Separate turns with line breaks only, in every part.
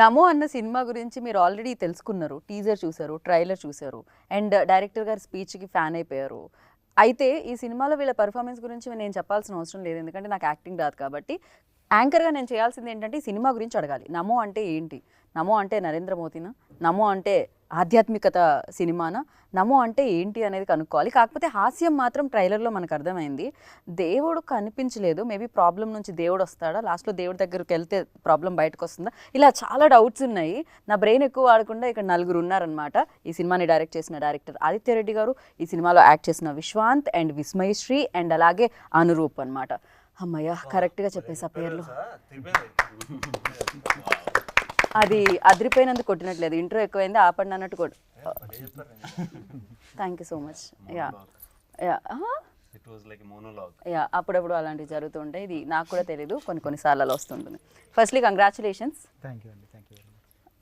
నమో అన్న సినిమా గురించి మీరు ఆల్రెడీ తెలుసుకున్నారు టీజర్ చూశారు ట్రైలర్ చూశారు అండ్ డైరెక్టర్ గారి స్పీచ్కి ఫ్యాన్ అయిపోయారు. అయితే ఈ సినిమాలో వీళ్ళ పర్ఫార్మెన్స్ గురించి నేను చెప్పాల్సిన అవసరం లేదు ఎందుకంటే నాకు యాక్టింగ్ రాదు కాబట్టి. యాంకర్గా నేను చేయాల్సింది ఏంటంటే సినిమా గురించి అడగాలి. నమో అంటే ఏంటి? నమో అంటే నరేంద్ర మోదీనా? నమో అంటే ఆధ్యాత్మికత సినిమానా? నమో అంటే ఏంటి అనేది కనుక్కోవాలి. కాకపోతే హాస్యం మాత్రం ట్రైలర్లో మనకు అర్థమైంది. దేవుడు కనిపించలేదు. మేబీ ప్రాబ్లం నుంచి దేవుడు వస్తాడా? లాస్ట్లో దేవుడి దగ్గరికి వెళ్తే ప్రాబ్లం బయటకు వస్తుందా ఇలా చాలా డౌట్స్ ఉన్నాయి. నా బ్రెయిన్ ఎక్కువ వాడకుండా ఇక్కడ నలుగురు ఉన్నారనమాట ఈ సినిమాని డైరెక్ట్ చేసిన డైరెక్టర్ ఆదిత్య రెడ్డి గారు ఈ సినిమాలో యాక్ట్ చేసిన విశ్వాంత్ అండ్ విస్మయశ్రీ అండ్ అలాగే అనురూప్ అనమాట అమ్మయ్య కరెక్ట్గా చెప్పేసి ఆ పేర్లు. అది అదిరిపోయినందుకు కొట్టినట్లేదు. ఇంట్రో ఎక్కువైంది ఆపండి అన్నట్టు కొట్టు thank you so much yeah yeah
it was like monologue
yeah అప్పుడప్పుడు అలాంటివి జరుగుతుంటాయి ఇది నాకు కూడా తెలీదు. కొన్ని కొన్నిసార్లు అలా వస్తుంటుంది. ఫస్ట్లీ కంగ్రాచులేషన్స్
థ్యాంక్ యూ అండి. Thank you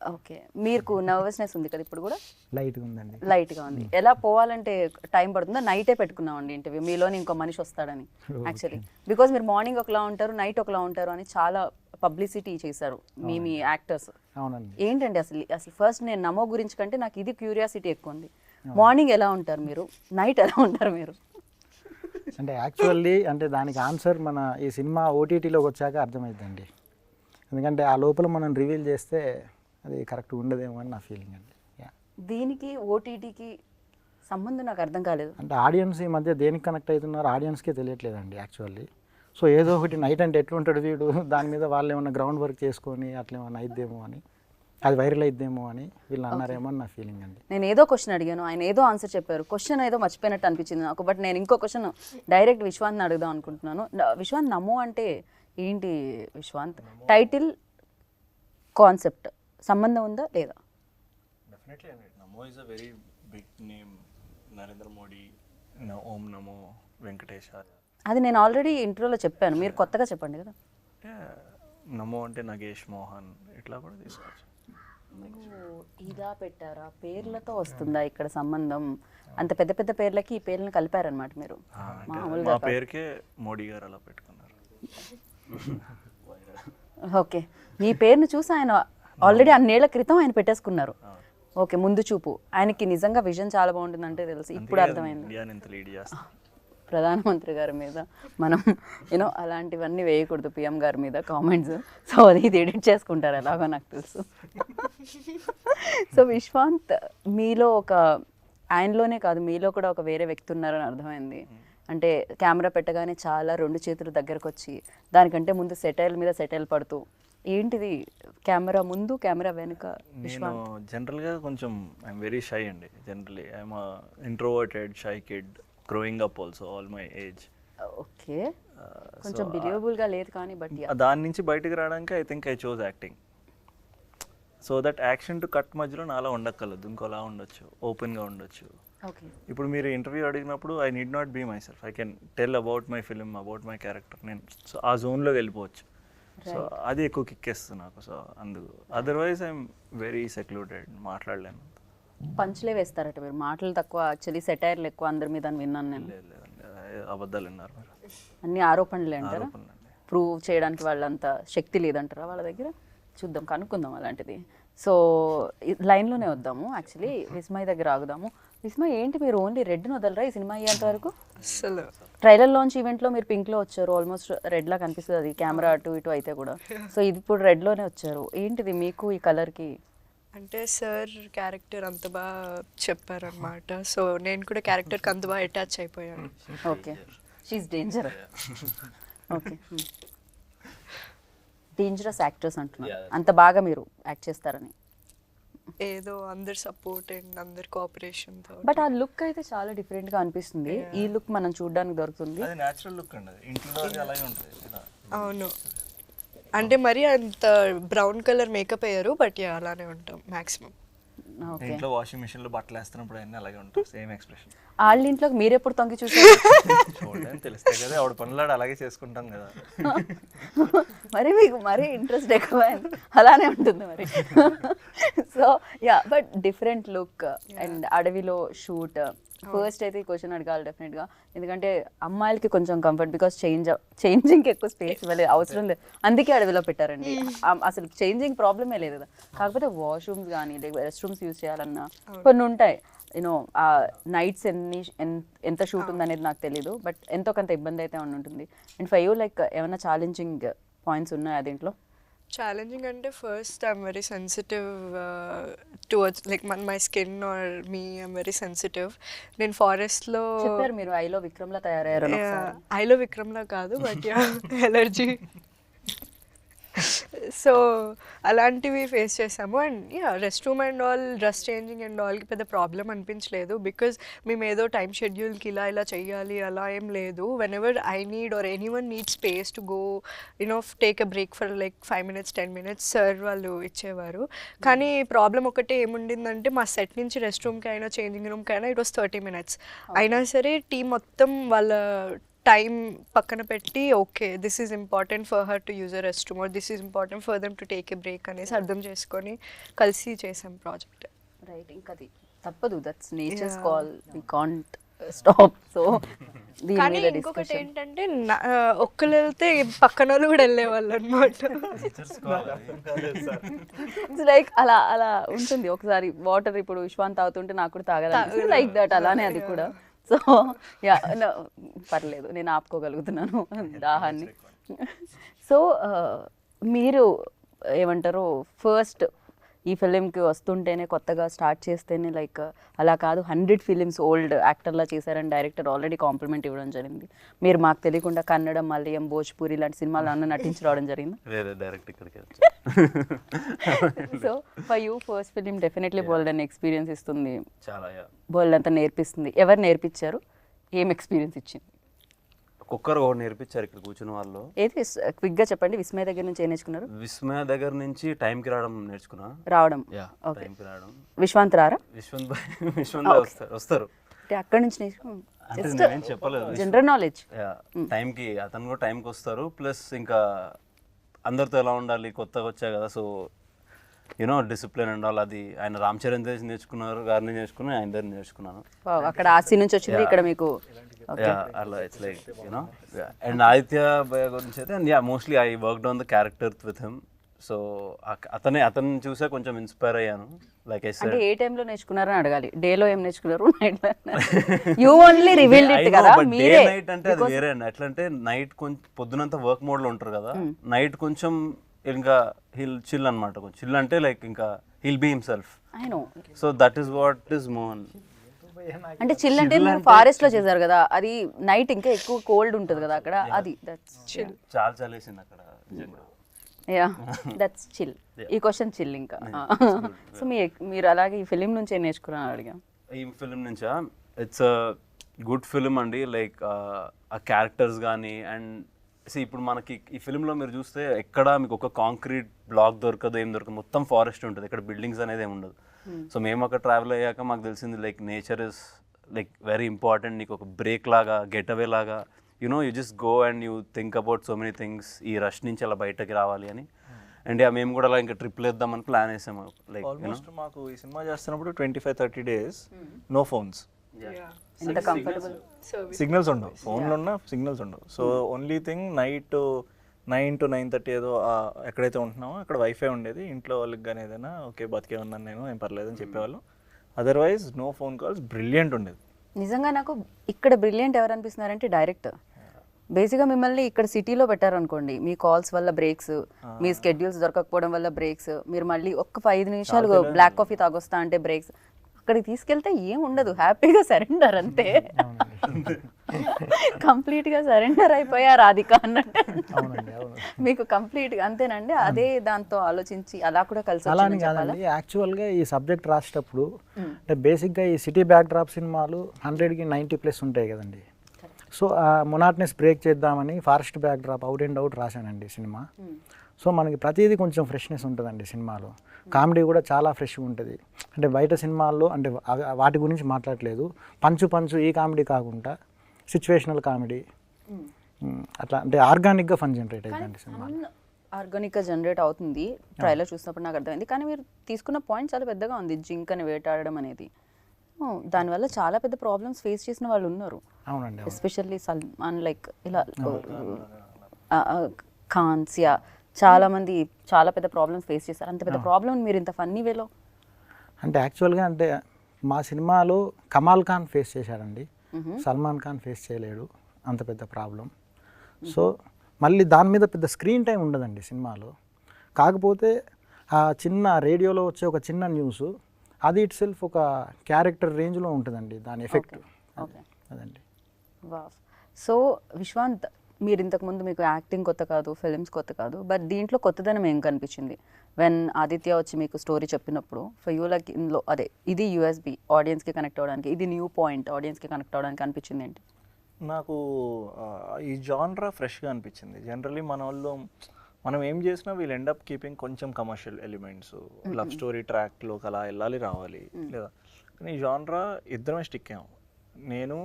okay. మీకు నర్వస్నెస్ ఉంది కదా ఇప్పుడు కూడా?
లైట్గా ఉందండి.
లైట్గా ఉంది. ఎలా పోవాలంటే టైం పడుతుందా? నైటే పెట్టుకున్నామండి ఇంటర్వ్యూ మీలోని ఇంకో మనిషి వస్తాడని. యాక్చువల్లీ బికాజ్ మీరు మార్నింగ్ ఒకలా ఉంటారు నైట్ ఒకలా ఉంటారు అని చాలా పబ్లిసిటీ చేశారు మీ మీ యాక్టర్స్
అవునండి.
ఏంటండి అసలు అసలు ఫస్ట్ నేను నమో గురించి కంటే నాకు ఇది క్యూరియాసిటీ ఎక్కువ ఉంది. మార్నింగ్ ఎలా ఉంటారు మీరు? నైట్ ఎలా ఉంటారు మీరు?
అంటే యాక్చువల్లీ అంటే దానికి ఆన్సర్ మన ఈ సినిమా ఓటీటీలోకి వచ్చాక అర్థమైందండి. ఎందుకంటే ఆ లోపల మనం రివీల్ చేస్తే అది కరెక్ట్ ఉండదేమో అని నా ఫీలింగ్ అండి.
దీనికి ఓటీటీకి సంబంధం నాకు అర్థం కాలేదు.
అంటే ఆడియన్స్ ఈ మధ్య దేనికి కనెక్ట్ అవుతున్నారు ఆడియన్స్కే తెలియట్లేదండి యాక్చువల్లీ. సో ఏదో ఒకటి నైట్ అంటే ఎట్లుంటాడు వీడు? దాని మీద వాళ్ళు ఏమన్నా గ్రౌండ్ వర్క్ చేసుకొని అట్లా ఏమన్నా అయిద్దేమో అని అది వైరల్ అయిద్దేమో అని వీళ్ళు అన్నారేమో అని నా ఫీలింగ్ అండి.
నేను ఏదో క్వశ్చన్ అడిగాను ఆయన ఏదో ఆన్సర్ చెప్పారు. క్వశ్చన్ ఏదో మర్చిపోయినట్టు అనిపించింది నాకు బట్ నేను ఇంకో క్వశ్చన్ డైరెక్ట్ విశ్వాంత్ని అడుగుదాం అనుకుంటున్నాను. విశ్వాంత్ నమో అంటే ఏంటి విశ్వాంత్? టైటిల్ కాన్సెప్ట్ సంబంధం ఉందా లేదా?
డెఫినెట్లీ అండి Namo is a very big name Narendra Modi ఓం నమో
అది నేను ఆల్రెడీ ఇంట్రోలో చెప్పాను. మీరు కొత్తగా చెప్పండి కదా.
నమో అంటే నగేష్ మోహన్ ఇట్లా కూడా తీసుకోవచ్చు.
ఇలా పెట్టారా? పేర్లతో వస్తుందా ఇక్కడ సంబంధం? అంత పెద్ద పెద్ద పేర్లకి ఈ పేర్లను కలిపారనమాట మీరు. మామూలుగా
పేరుకే మోడీ గారు అలా పెట్టుకున్నారు.
ఓకే. మీ పేరును చూసి ఆయన ఆల్రెడీ అన్నేళ్ళ క్రితం ఆయన పెట్టేసుకున్నారు. ఓకే ముందు చూపు. ఆయనకి నిజంగా విజన్ చాలా బాగుంటుందంటే తెలుసు. ఇప్పుడు అర్థమైంది. ప్రధానమంత్రి గారి మీద మనం యూనో అలాంటివన్నీ వేయకూడదు పిఎం గారి మీద కామెంట్స్ సో అది ఇది ఎడిట్ చేసుకుంటారు ఎలాగో నాకు తెలుసు. సో విశ్వాంత్ మీలో ఒక ఆయనలోనే కాదు మీలో కూడా ఒక వేరే వ్యక్తి ఉన్నారని అర్థమైంది. అంటే కెమెరా పెట్టగానే చాలా రెండు చేతులు దగ్గరకు వచ్చి దానికంటే ముందు సెటైల్ మీద సెటైల్ పడుతూ ఏంటిది? కెమెరా ముందు కెమెరా వెనుక?
నేను జనరల్గా కొంచెం ఐఎమ్ వెరీ షై అండి generally I'm introverted shy kid growing up also all my age
okay. కొంచెం బిలీవబుల్గా లేదు కానీ బట్
దాని నుంచి బయటకు రావడానికి I think I chose acting so that action to cut మధ్యలో నాలా ఉండక్కర్లేదు ఇంకోలా ఉండొచ్చు ఓపెన్గా ఉండొచ్చు.
ఓకే.
ఇప్పుడు మీరు ఇంటర్వ్యూ అడిగినప్పుడు I need not be myself I can tell about my film about my character నేను సో ఆ జోన్లోకి వెళ్ళిపోవచ్చు. సో అది ఎక్కువ కిక్కేస్తుంది నాకు. సో అందుకు అదర్వైజ్ ఐఎమ్ వెరీ సెక్లూటెడ్ మాట్లాడలేను.
పంచులే వేస్తారట మీరు. మాటలు తక్కువ యాక్చువల్లీ సెటైర్లు ఎక్కువ అందరి మీద విన్నాను నేను.
అబద్ధాలు విన్నారు మీరు?
అన్ని ఆరోపణలే అంటారా. ప్రూవ్ చేయడానికి వాళ్ళంత శక్తి లేదంటారా వాళ్ళ దగ్గర? చూద్దాం కనుక్కుందాం అలాంటిది. సో లైన్లోనే వద్దాము యాక్చువల్లీ విస్మయ్ దగ్గర ఆగుదాము. విస్మయ్ ఏంటి మీరు? ఓన్లీ రెడ్ని వదలరా? ఈ సినిమా అయ్యేంత వరకు?
అసలు
ట్రైలర్ లాంచ్ ఈవెంట్లో మీరు పింక్లో వచ్చారు. ఆల్మోస్ట్ రెడ్లా కనిపిస్తుంది అది. కెమెరా అటు ఇటు అయితే కూడా. సో ఇది ఇప్పుడు రెడ్లోనే వచ్చారు. ఏంటిది మీకు ఈ కలర్కి
అంటే సార్ క్యారెక్టర్ అంత బాగా చెప్పారనమాట సో నేను కూడా క్యారెక్టర్కి అంత బాగా అటాచ్ అయిపోయాను.
Okay she danger okay dangerous actors అంటున్నారు. అంత బాగా మీరు యాక్ట్ చేస్తారని.
ఏదో అందరు సపోర్ట్ అండ్ అందరు కోఆపరేషన్తో
బట్ ఆ లుక్ అయితే చాలా డిఫరెంట్గా అనిపిస్తుంది. ఈ లుక్ మనం చూడడానికి దొరుకుతుంది.
అది న్యాచురల్ లుక్ అండి. అది ఇంట్లో అలాగే ఉంటుంది.
అవును. అంటే మరి అంత బ్రౌన్ కలర్ మేకప్ అయ్యారు బట్ యా అలానే ఉంటాం మ్యాక్సిమం
ఓకే
ఇంట్లో వాషింగ్ మిషన్లో బట్టలు వేస్తున్నప్పుడు అన్నీ అలాగే ఉంటాయి. సేమ్ ఎక్స్ప్రెషన్
వాళ్ళ ఇంట్లోకి మీరెప్పుడు తొంగి చూసారు
చూడడానికి తెలిస్తే కదా ఆవిడ పనులాడు అలాగే చేసుకుంటాం కదా.
మరి మీకు మరీ ఇంట్రెస్ట్ ఎక్కువ. అలానే ఉంటుంది మరి. So yeah but different look and అడవిలో షూట్ ఫస్ట్ అయితే ఈ క్వశ్చన్ అడగాలి డెఫినెట్గా ఎందుకంటే అమ్మాయిలకి కొంచెం కంఫర్ట్ బికాస్ చేంజ్ చేంజింగ్ ఎక్కువ స్పేస్ ఇవ్వలేదు అవసరం లేదు. అందుకే అడవిలో పెట్టారండి. ఆ- అసలు చేంజింగ్ ప్రాబ్లమే లేదు కదా. కాకపోతే వాష్రూమ్స్ కానీ రెస్ట్ రూమ్స్ యూజ్ చేయాలన్నా కొన్ని ఉంటాయి. యూనో ఆ నైట్స్ ఎన్ని ఎన్- ఎంత షూట్ ఉందనేది నాకు తెలీదు. బట్ ఎంతో కొంత ఇబ్బంది అయితే ఉంటుంది అండ్ ఫైవ్ లైక్ ఏమైనా ఛాలెంజింగ్ పాయింట్స్ ఉన్నాయా దీంట్లో?
ఛాలెంజింగ్ అంటే first I'm very sensitive towards like man my skin or me I'm very sensitive నేను ఫారెస్ట్లో
మీరు ఐలో విక్రమ్లా తయారయ్యారు.
ఐలో విక్రమ్లా కాదు బట్ ఎలర్జీ సో అలాంటివి ఫేస్ చేసాము and yeah rest room and all dress changing and ఆల్కి పెద్ద ప్రాబ్లం అనిపించలేదు. బికాజ్ మేము ఏదో టైం షెడ్యూల్కి ఇలా ఇలా చెయ్యాలి అలా ఏం లేదు. Whenever I need or anyone need space to go you know take a break for like five minutes ten minutes sir వాళ్ళు ఇచ్చేవారు. కానీ ప్రాబ్లం ఒకటే ఏముండిందంటే మా సెట్ నుంచి రెస్ట్ రూమ్కి అయినా చేంజింగ్ రూమ్కి అయినా ఇట్ వాస్ థర్టీ మినిట్స్ అయినా సరే టీం మొత్తం వాళ్ళ టైం పక్కన పెట్టి okay this is important for her to use rest room this is important for them to take a break అనేసి అర్థం చేసుకొని కలిసి చేసాం ప్రాజెక్ట్.
రైట్ ఇంకా అది తప్పదు that's nature's. Call we can't stop so దీని
కానీ ఇంకొకటి ఏంటంటే ఆ, ఒక్కరు వెళ్తే పక్కన వాళ్ళు కూడా వెళ్ళేవాళ్ళు అనమాట
లైక్ అలా అలా ఉంటుంది. ఒకసారి వాటర్ ఇప్పుడు విశ్వాంత్ తాగుతుంటే నాకు కూడా తాగాలి లైక్ దట్ అలానే అది కూడా. సో యా పర్లేదు నేను ఆపుకోగలుగుతున్నాను దాహాన్ని. సో మీరు ఏమంటారు ఫస్ట్ ఈ ఫిలింకి వస్తుంటేనే కొత్తగా స్టార్ట్ చేస్తేనే లైక్ అలా కాదు హండ్రెడ్ ఫిలిమ్స్ ఓల్డ్ యాక్టర్లా చేశారని డైరెక్టర్ ఆల్రెడీ కాంప్లిమెంట్ ఇవ్వడం జరిగింది. మీరు మాకు తెలియకుండా కన్నడం మలయాళం భోజ్పూరి లాంటి సినిమాలు అన్న నటించి రావడం జరిగింది? So for you first film definitely bold అని ఎక్స్పీరియన్స్ ఇస్తుంది. బోల్డ్ అంతా నేర్పిస్తుంది. ఎవరు నేర్పించారు? ఏం ఎక్స్పీరియన్స్ ఇచ్చింది?
కుక్కర్ ఒకటి నేర్పించారు ఇక్కడ కూర్చున్న వాళ్ళు.
ఏది? క్విక్గా చెప్పండి. విస్మయ దగ్గర నుంచి ఏం నేర్చుకున్నారు?
విస్మయ దగ్గర నుంచి టైంకి రావడం నేర్చుకున్నా.
రావడం.
Yeah
okay.
టైంకి రావడం.
విశ్వాంత్ రారా?
విశ్వంత్ విశ్వంత్ వస్తారు వస్తారు.
అంటే అక్కడి నుంచి
నేనేం చెప్పలేదు.
జనరల్ నాలెడ్జ్
యా టైంకి అతను కూడా టైంకి వస్తారు. ప్లస్ ఇంకా అందరితో ఎలా ఉండాలి కొత్తగా వచ్చా కదా సో యూనో డిసిప్లిన్ ఉండాలి అది ఆయన రామ్ చరణ్ తేజ్ నేర్చుకున్నారు గారిని నేర్చుకుని ఆయన దగ్గర నేర్చుకున్నాను.
అక్కడ ఆర్సీ నుంచి వచ్చింది ఇక్కడ మీకు
అలా it's like you know and Aditya Bhaya గురించి అయితే yeah mostly I worked on the character with him so అతనే అతన్ని చూసే కొంచెం ఇన్స్పైర్ అయ్యాను. లైక్ ఐ
అంటే ఏ టైంలో నేర్చుకున్నారని అడగాలి. డేలో ఏం నేర్చుకున్నారు? యూ ఓన్లీ రివీల్డ్ ఇట్ కదా మీరే.
నైట్ అంటే అది వేరే అండి. ఎట్లా అంటే నైట్ కొంచెం పొద్దునంతా వర్క్ మోడ్లో ఉంటారు కదా. నైట్ కొంచెం ఇంకా హిల్ చిల్ అన్నమాట కొంచెం. చిల్ అంటే లైక్ ఇంకా hill be himself.
I know
so that is what is Mohan.
అంటే చిల్ అంటే మీరు ఫారెస్ట్లో చేశారు కదా అది నైట్ ఇంకా ఎక్కువ కోల్డ్ ఉంటుంది కదా అక్కడ అది దట్స్ చిల్
చాలా చలేసింది అక్కడ
యా దట్స్ చిల్ ఈ క్వశ్చన్ చిల్ ఇంకా. సో మీ మీరు అలాగే ఈ ఫిలిం నుంచి ఏం నేర్చుకున్నాను అడిగా.
ఈ ఫిలిం నుంచా? ఇట్స్ అ గుడ్ ఫిలిం అండి లైక్ ఆ క్యారెక్టర్స్ కానీ అండ్ ఇప్పుడు మనకి ఈ ఫిలింలో మీరు చూస్తే ఎక్కడ మీకు ఒక కాంక్రీట్ బ్లాక్ దొరకదు ఏం దొరకదు. మొత్తం ఫారెస్ట్ ఉంటుంది. ఇక్కడ బిల్డింగ్స్ అనేది ఏమి ఉండదు. సో మేము అక్కడ ట్రావెల్ అయ్యాక మాకు తెలిసింది like nature is like very important నీకు ఒక బ్రేక్ లాగా గెట్ అవే లాగా you know you just go and you think about so many things ఈ రష్ నుంచి అలా బయటకి రావాలి అని. అండ్ మేము కూడా అలా ఇంకా ట్రిప్లు వేద్దామని ప్లాన్ వేసాము లైక్
మాకు ఈ సినిమా చేస్తున్నప్పుడు twenty five thirty days no phones
ఎంత కంఫర్టబుల్
సిగ్నల్స్ ఉండవు. ఫోన్లో ఉన్న సిగ్నల్స్ ఉండవు. So only thing night nine to nine thirty ఏదో ఎక్కడైతే ఉంటున్నామో అక్కడ వైఫై ఉండేది. ఇంట్లో వాళ్ళకి కానీ ఏదైనా ఓకే బతికే ఉన్నాను నేను ఏం పర్లేదు అని చెప్పేవాళ్ళం. Otherwise no phone calls brilliant ఉండేది.
నిజంగా నాకు ఇక్కడ బ్రిలియంట్ ఎవరు అనిపిస్తున్నారంటే డైరెక్టర్ బేసిక్గా మిమ్మల్ని ఇక్కడ సిటీలో పెట్టారనుకోండి. మీ కాల్స్ వల్ల బ్రేక్స్ మీ స్కెడ్యూల్స్ దొరకకపోవడం వల్ల బ్రేక్స్ మీరు మళ్ళీ ఒక్క ఐదు నిమిషాలు బ్లాక్ కాఫీ తాగొస్తా అంటే బ్రేక్స్ అక్కడికి తీసుకెళ్తే ఏం ఉండదు. హ్యాపీగా సరెండర్ అంతే. కంప్లీట్గా సరెండర్ అయిపోయా రాధిక అన్నట్టు. మీకు కంప్లీట్గా అంతేనండి. అదే దాంతో ఆలోచించి అలా కూడా కలిసి
అలా కాదండి. యాక్చువల్గా ఈ సబ్జెక్ట్ రాసేటప్పుడు అంటే బేసిక్గా ఈ సిటీ బ్యాక్ డ్రాప్ సినిమాలు హండ్రెడ్కి నైంటీ ప్లస్ ఉంటాయి కదండి. సో ఆ మొనాట్నెస్ బ్రేక్ చేద్దామని forest backdrop out and out రాశానండి cinema. So మనకి ప్రతిదీ కొంచెం ఫ్రెష్నెస్ ఉంటుందండి సినిమాలో. కామెడీ కూడా చాలా ఫ్రెష్గా ఉంటుంది. అంటే బయట సినిమాల్లో అంటే వాటి గురించి మాట్లాడలేదు పంచు పంచు ఈ కామెడీ కాకుండా సిచ్యువేషనల్ కామెడీ. అట్లా అంటే ఆర్గానిక్గా ఫన్ జనరేట్ అవుతుందండి సినిమా.
ఆర్గానిక్గా జనరేట్ అవుతుంది ట్రైలర్ చూసినప్పుడు నాకు అర్థమైంది. కానీ మీరు తీసుకున్న పాయింట్ చాలా పెద్దగా ఉంది జింక్ అని వేటాడడం అనేది. దానివల్ల చాలా పెద్ద ప్రాబ్లమ్స్ ఫేస్ చేసిన వాళ్ళు ఉన్నారు.
అవునండి అవును.
ఎస్పెషల్లీ సల్మాన్ లైక్ ఇలా ఆ, ఆ, ఖాన్స్ యా చాలా మంది చాలా పెద్ద ప్రాబ్లమ్స్ ఫేస్ చేశారు అంత పెద్ద ప్రాబ్లమ్ మీరు ఇంత ఫన్నీ వేలో
అంటే యాక్చువల్గా అంటే మా సినిమాలో కమాల్ ఖాన్ ఫేస్ చేశాడండి. సల్మాన్ ఖాన్ ఫేస్ చేయలేడు. అంత పెద్ద ప్రాబ్లం సో మళ్ళీ దాని మీద పెద్ద స్క్రీన్ టైం ఉండదండి సినిమాలో. కాకపోతే ఆ చిన్న రేడియోలో వచ్చే ఒక చిన్న న్యూస్ అది ఇట్ సెల్ఫ్ ఒక క్యారెక్టర్ రేంజ్లో ఉంటుందండి దాని ఎఫెక్ట్
ఓకే.
అదండి.
సో విశ్వాంత్ మీరు ఇంతకుముందు మీకు యాక్టింగ్ కొత్త కాదు ఫిలిమ్స్ కొత్త కాదు బట్ దీంట్లో కొత్తదనం ఏం కనిపించింది? వెన్ ఆదిత్య వచ్చి మీకు స్టోరీ చెప్పినప్పుడు ఫర్ యూ లైక్ ఇందులో అదే ఇది యూఎస్బి ఆడియన్స్కి కనెక్ట్ అవ్వడానికి ఇది న్యూ పాయింట్ ఆడియన్స్కి కనెక్ట్ అవ్వడానికి అనిపించింది ఏంటి?
నాకు ఈ జాన్రా ఫ్రెష్గా అనిపించింది. జనరలీ మన వాళ్ళు మనం ఏం చేసినా వీళ్ళు ఎండ్ అప్ కీపింగ్ కొంచెం కమర్షియల్ ఎలిమెంట్స్ లవ్ స్టోరీ ట్రాక్లోకి అలా వెళ్ళాలి రావాలి లేదా? కానీ ఈ జాన్రా ఇద్దరమే స్టిక్ అయ్యాం. నేను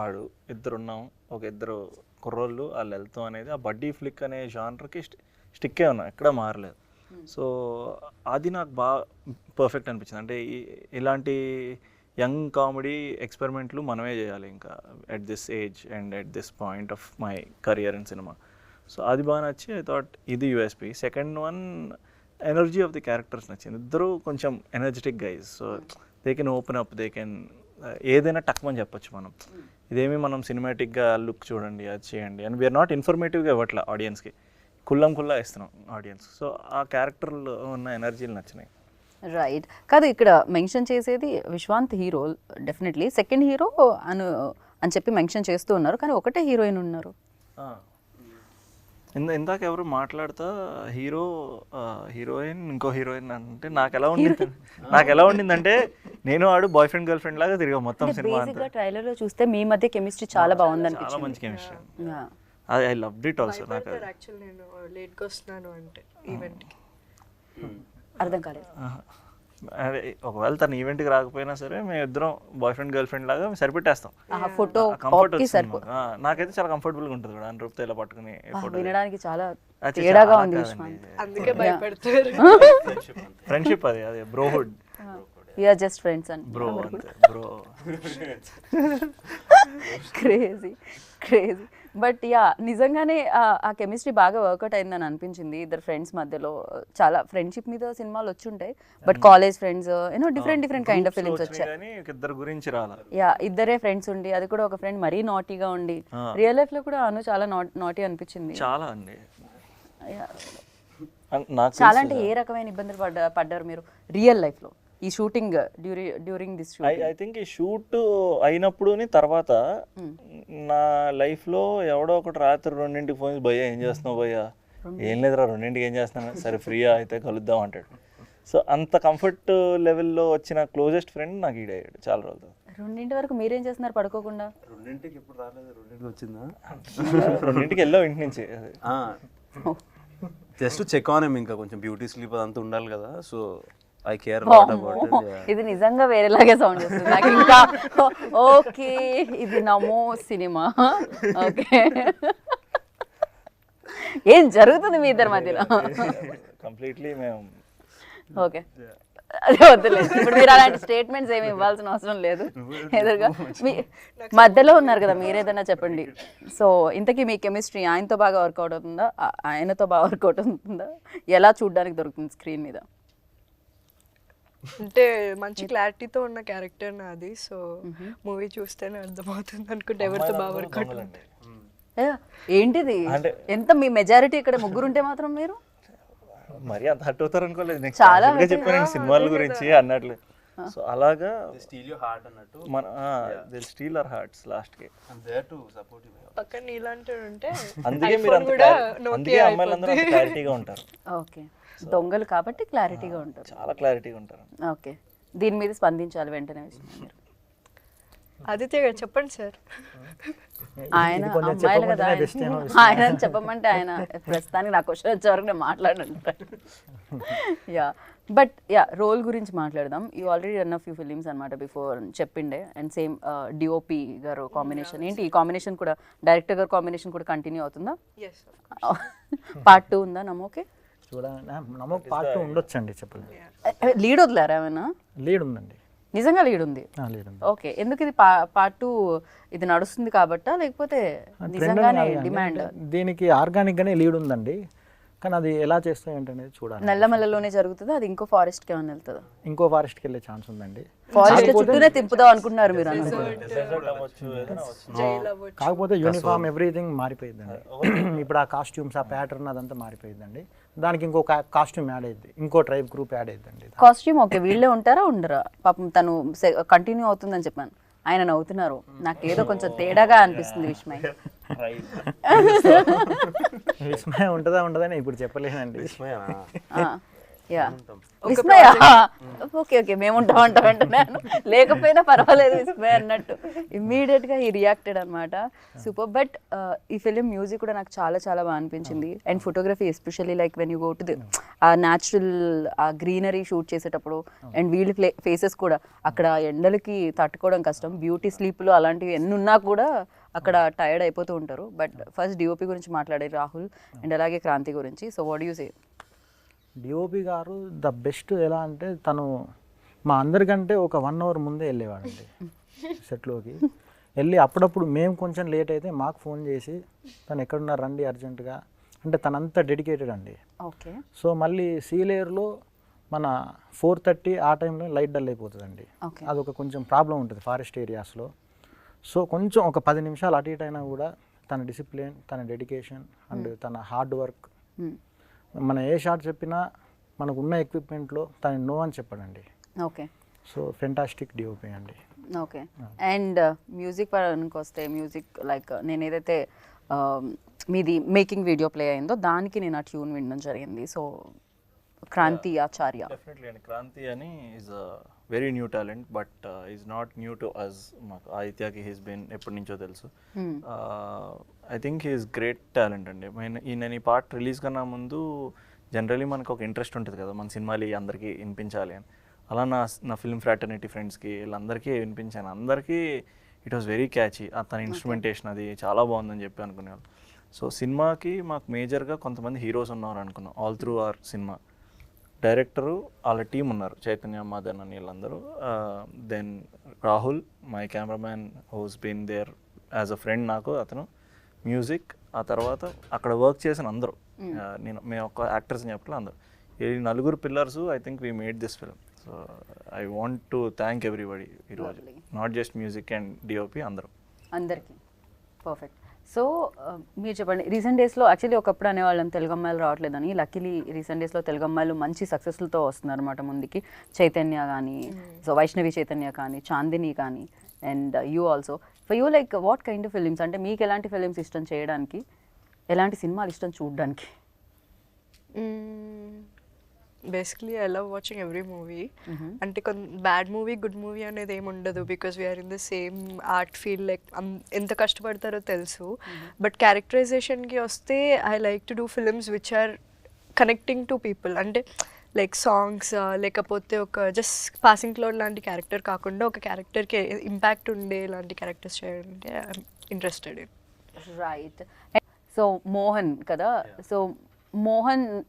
ఆడు ఇద్దరు ఉన్నాం ఒక ఇద్దరు కుర్రోళ్ళు వాళ్ళు వెళ్తాం అనేది ఆ బడ్డీ ఫ్లిక్ అనే జాన్రకి స్టిక్ అయి ఉన్నాం ఎక్కడ మారలేదు. సో అది నాకు బాగా పర్ఫెక్ట్ అనిపించింది. అంటే ఇలాంటి యంగ్ కామెడీ ఎక్స్పెరిమెంట్లు మనమే చేయాలి ఇంకా at this age and at this point of my career in cinema so అది బాగా నచ్చి ఐ థాట్ ఇది USP second one energy of the characters నచ్చింది. ఇద్దరు కొంచెం energetic guys so they can open up they can ఏదైనా టక్మని చెప్పొచ్చు మనం. ఇదేమి మనం సినిమాటిక్గా లుక్ చూడండి అది చేయండి. అండ్ వీఆర్ నాట్ ఇన్ఫర్మేటివ్గా ఇవ్వట్లే ఆడియన్స్కి కుల్లం కుల్లా ఇస్తున్నాం ఆడియన్స్ సో ఆ క్యారెక్టర్లో ఉన్న ఎనర్జీలు నచ్చినాయి.
రైట్ కాదు ఇక్కడ మెన్షన్ చేసేది Viswanth hero definitely second hero అను అని చెప్పి మెన్షన్ చేస్తూ ఉన్నారు. కానీ ఒకటే హీరోయిన్ ఉన్నారు.
ఇందాక ఎవరు మాట్లాడుతా హీరో హీరోయిన్ ఇంకో హీరోయిన్ అంటే నాకు ఎలా ఉండింది నాకు ఎలా ఉండిందంటే నేను ఆడు బాయ్ ఫ్రెండ్ గర్ల్ ఫ్రెండ్ లాగా తిరిగా మొత్తం సినిమా అంతా
గా ట్రైలర్లో చూస్తే మీ మధ్య కెమిస్ట్రీ చాలా బాగుంది
చాలా
అనిపించింది
మంచి కెమిస్ట్రీ. అది ఐ లవ్ ఇట్ ఆల్సో నాకు.
యాక్చువల్ నేను లేట్గా వస్తున్నాను అంటే ఈవెంట్కి
అర్థం కాలేదు
ఆహా. అదే ఒకవేళ తన ఈవెంట్కి రాకపోయినా సరే మేము ఇద్దరం బాయ్ ఫ్రెండ్ గర్ల్ ఫ్రెండ్ లాగా సరిపెట్టేస్తాం.
ఆ ఫోటో
కంఫర్ట్ వచ్చింది నాకైతే చాలా కంఫర్టబుల్గా ఉంటుంది కూడా రూపుతో ఇలా పట్టుకుని
వినడానికి చాలా తేడాగా ఉంది
అందుకే భయపడతారు.
ఫ్రెండ్షిప్ అది అదే brohood
we're just friends and
bro bro
crazy crazy but yeah నిజంగానే ఆ- కెమిస్ట్రీ బాగా వర్కౌట్ అయిందని అనిపించింది ఇద్దరు ఫ్రెండ్స్ మధ్యలో. చాలా ఫ్రెండ్షిప్ మీద సినిమాలు వచ్చి ఉంటాయి but college friends you know different different kind of films వచ్చాయి యా ఇద్దరే ఫ్రెండ్స్ ఉండి అది కూడా ఒక ఫ్రెండ్ మరీ నాటీగా ఉండి. రియల్ లైఫ్లో కూడా అను చాలా నాటీ అనిపించింది.
చాలా అండి.
చాలా అంటే ఏ రకమైన ఇబ్బందులు పడ్డ పడ్డారు మీరు? రియల్ లైఫ్లో. ఈ shooting during during this
I think ఈ షూట్ అయినప్పుడుని తర్వాత నా లైఫ్లో ఎవడో ఒకటి రాత్రి రెండింటికి ఫోన్ భయ్యా ఏం చేస్తున్నావు భయ్యా? ఏం లేదురా రెండింటికి ఏం చేస్తున్నాను? సరే ఫ్రీయా? అయితే కలుద్దాం అంటాడు. సో అంత కంఫర్ట్ లెవెల్లో వచ్చిన క్లోజెస్ట్ ఫ్రెండ్ నాకు ఈడయ్యాడు చాలా రోజులు
రెండింటి వరకు మీరేం చేస్తున్నారు పడుకోకుండా?
రెండింటికి ఎప్పుడు రాలేదు రెండింటికి వచ్చిందా?
రెండింటికి వెళ్ళావు ఇంటి నుంచి.
జస్ట్ చెక్ ఆన్ ఇంకా కొంచెం బ్యూటీ స్లీప్ అదంతా ఉండాలి కదా సో ఐ కేర్
ఇది నిజంగా వేరేలాగే సౌండ్ చేస్తుంది. నాకు ఇంకా ఓకే ఇది నమో సినిమా. ఓకే. ఏం జరుగుతుంది మీ ఇద్దరి మధ్యలో?
కంప్లీట్లీ మేము
ఓకే. అదే వద్దులేదు ఇప్పుడు మీరు అలాంటి స్టేట్మెంట్స్ ఏమి ఇవ్వాల్సిన అవసరం లేదు. ఎదురుగా మీ మధ్యలో ఉన్నారు కదా మీరేదైనా చెప్పండి. సో ఇంతకీ మీ కెమిస్ట్రీ ఆయనతో బాగా వర్కౌట్ అవుతుందా? ఆయనతో బాగా వర్కౌట్ అవుతుందా? ఎలా చూడడానికి దొరుకుతుంది స్క్రీన్ మీద?
అంటే మంచి క్లారిటీతో ఉన్న క్యారెక్టర్ నాది. సో మూవీ చూస్తేనే అర్థమవుతుంది అనుకుంటే ఎవరితో బాగా వర్కౌట్
ఏంటిది?
అంటే-
ఎంత మీ మెజారిటీ ఇక్కడ ముగ్గురు ఉంటే మాత్రం మీరు?
మరీ అంత హట్ అవుతారు అనుకోలేదు.
చాలా
చెప్పాను సినిమాల గురించి అన్నట్లు. సో అలాగా
స్టీల్ యూ హార్ట్ అన్నట్టు.
మన దిల్ స్టీల్ ఆర్ హార్ట్స్ లాస్ట్కి
దేర్ టు సపోర్ట్ యూ
పక్కన నీలాంటి ఉంటే
అందుకే మీరు అంత అందుకే అమ్మాయిలందరూ క్లారిటీగా ఉంటారు.
ఓకే. దొంగలు కాబట్టి క్లారిటీగా ఉంటారు.
చాలా క్లారిటీగా ఉంటారు.
ఓకే. దీని మీద స్పందించాలి వెంటనే
ఆదిత్య గారు చెప్పండి సార్.
ఆయన
కొంచెం
అమ్మాయిలు కదా ఆయన. చెప్పమంటే ఆయన ప్రస్తుతానికి నా క్వశ్చన్ వచ్చే వరకు నేను మాట్లాడంటారు యా బట్ యా రోల్ గురించి మాట్లాడదాం. You already run of few films అనమాట బిఫోర్ చెప్పిండే. అండ్ సేమ్ డిఓపి గారు కాంబినేషన్ ఏంటి? ఈ కాంబినేషన్ కూడా డైరెక్టర్ గారు కాంబినేషన్ కూడా కంటిన్యూ అవుతుందా? పార్ట్ టూ ఉందా? నమ్మోకే
చూడండి నమ్మక పార్ట్ ఉండొచ్చండి చెప్పలేదు
లీడ్ వదిలేరా ఏమైనా?
లీడ్ ఉందండి
నిజంగా లీడ్ ఉంది
లీడ్ ఉంది
ఓకే ఎందుకు ఇది పార్ట్ టూ ఇది నడుస్తుంది కాబట్టా? లేకపోతే నిజంగానే డిమాండ్
దీనికి ఆర్గానిక్గానే లీడ్ ఉందండి కానీ అది ఎలా చేస్తాయి ఏంటనేది చూడాలి.
నల్లమల్లలోనే జరుగుతుందా? అది ఇంకో ఫారెస్ట్కి ఏమైనా వెళ్తుందా?
ఇంకో ఫారెస్ట్కి వెళ్ళే ఛాన్స్ ఉందండి.
ఫారెస్ట్ చుట్టూనే తిప్పుదాం అనుకుంటున్నారు మీరు.
కాకపోతే యూనిఫామ్ ఎవ్రీథింగ్ మారిపోయిందండి ఇప్పుడు ఆ కాస్ట్యూమ్స్ ఆ ప్యాటర్న్ అదంతా మారిపోయిందండి దానికి ఇంకో కాస్ట్యూమ్ యాడ్ అయ్యింది ఇంకో ట్రైబ్ గ్రూప్ యాడ్ అయ్యిందండి
కాస్ట్యూమ్ ఓకే వీళ్ళే ఉంటారా ఉండరా? పాపం తను కంటిన్యూ అవుతుందని చెప్పాను. ఆయన నవ్వుతున్నారు. నాకు ఏదో కొంచెం తేడాగా అనిపిస్తుంది విస్మయ్.
విస్మయం ఉంటుందా ఉండదని ఇప్పుడు చెప్పలేనండి
యా విస్మయ ఓకే ఓకే మేము ఉంటాం అంటాం అంటున్నాను లేకపోయినా పర్వాలేదు విస్మయ్ అన్నట్టు. ఇమ్మీడియట్గా ఈ రియాక్టెడ్ అనమాట సూపర్ బట్ ఈ ఫిలిం మ్యూజిక్ కూడా నాకు చాలా చాలా బాగా అనిపించింది. And photography especially like when you go to the uh natural uh greenery shoot చేసేటప్పుడు అండ్ వీళ్ళ ఫేసెస్ కూడా అక్కడ ఎండలకి తట్టుకోవడం కష్టం. బ్యూటీ స్లీప్లు అలాంటివి ఎన్ని ఉన్నా కూడా అక్కడ టైర్డ్ అయిపోతూ ఉంటారు. బట్ ఫస్ట్ డిఓపి గురించి మాట్లాడారు రాహుల్. అండ్ అలాగే క్రాంతి గురించి. So what you say
DOP గారు ద బెస్ట్ ఎలా అంటే తను మా అందరికంటే ఒక వన్ అవర్ ముందే వెళ్ళేవాడండి సెట్లోకి. వెళ్ళి అప్పుడప్పుడు మేము కొంచెం లేట్ అయితే మాకు ఫోన్ చేసి తను ఎక్కడున్నారు రండి అర్జెంటుగా అంటే తనంతా డెడికేటెడ్ అండి.
ఓకే.
సో మళ్ళీ సీలేయర్లో మన ఫోర్ థర్టీ ఆ టైంలో లైట్ డల్ అయిపోతుందండి. అదొక కొంచెం ప్రాబ్లం ఉంటుంది ఫారెస్ట్ ఏరియాస్లో. సో కొంచెం ఒక పది నిమిషాలు అటు ఇటు అయినా కూడా తన డిసిప్లిన్ తన డెడికేషన్ అండ్ తన హార్డ్ వర్క్ మన ఏ షాట్ చెప్పినా మనకు ఉన్న ఎక్విప్మెంట్లో తను నో అని చెప్పడండి.
ఓకే.
సో ఫెంటాస్టిక్ డిఓపి అండి.
ఓకే. అండ్ మ్యూజిక్ పరానికి వస్తే మ్యూజిక్ లైక్ నేను ఏదైతే మీది మేకింగ్ వీడియో ప్లే అయిందో దానికి నేను ఆ ట్యూన్ వినడం జరిగింది. సో క్రాంతి ఆచార్య.
డెఫినెట్లీ అండి. క్రాంతి అని is very new talent but is not new to us మాకు. ఆదిత్యకి హీస్ బీన్ ఎప్పటి నుంచో తెలుసు. I think he's great talent అండి. ఈయన ఈ పార్ట్ రిలీజ్ కన్నా ముందు జనరలీ మనకు ఒక ఇంట్రెస్ట్ ఉంటుంది కదా మన సినిమాలు అందరికీ వినిపించాలి అని. అలా నా నా ఫిల్మ్ ఫ్రాటర్నిటీ ఫ్రెండ్స్కి వీళ్ళందరికీ వినిపించాను. అందరికీ ఇట్ వాస్ వెరీ క్యాచీ తన ఇన్స్ట్రుమెంటేషన్ అది చాలా బాగుందని చెప్పి అనుకునేవాళ్ళు. సో సినిమాకి మాకు మేజర్గా కొంతమంది హీరోస్ ఉన్నారు అనుకున్నాం. All through our cinema director వాళ్ళ టీం ఉన్నారు. చైతన్య మదన్ అని వీళ్ళందరూ. Then Rahul my cameraman has been there as a friend నాకు అతను. మ్యూజిక్ ఆ తర్వాత అక్కడ వర్క్ చేసిన అందరూ. నేను మేము ఒక యాక్టర్స్ చెప్పలే అందరూ. ఈ నలుగురు pillars I think we made this film. So I want to thank everybody ఈరోజు. Not just music and DOP అందరూ.
అందరికీ. పర్ఫెక్ట్ సో మీరు చెప్పండి రీసెంట్ డేస్లో యాక్చువల్లీ ఒకప్పుడు అనేవాళ్ళం తెలుగు అమ్మాయిలు రావట్లేదని. లక్కీలీ రీసెంట్ డేస్లో తెలుగు అమ్మాయిలు మంచి సక్సెస్లతో వస్తున్నారు అనమాట ముందుకి. చైతన్య కానీ సో వైష్ణవి చైతన్య కానీ చాందిని కానీ. And you also for you like what kind of films అంటే మీకు ఎలాంటి ఫిలిమ్స్ ఇష్టం చేయడానికి? ఎలాంటి సినిమాలు ఇష్టం చూడడానికి?
Basically I love watching every movie అంటే కొన్ని బ్యాడ్ మూవీ గుడ్ మూవీ అనేది ఏమి ఉండదు because we're in the same art field like ఎంత కష్టపడతారో తెలుసు. బట్ క్యారెక్టరైజేషన్కి వస్తే I like to do films which are connecting to people అంటే లైక్ సాంగ్స్ లేకపోతే ఒక జస్ట్ పాసింగ్ క్లోడ్ లాంటి క్యారెక్టర్ కాకుండా ఒక క్యారెక్టర్కి ఇంపాక్ట్ ఉండే లాంటి క్యారెక్టర్స్ చేయాలంటే interested in
right so Mohan కదా? సో మోహన్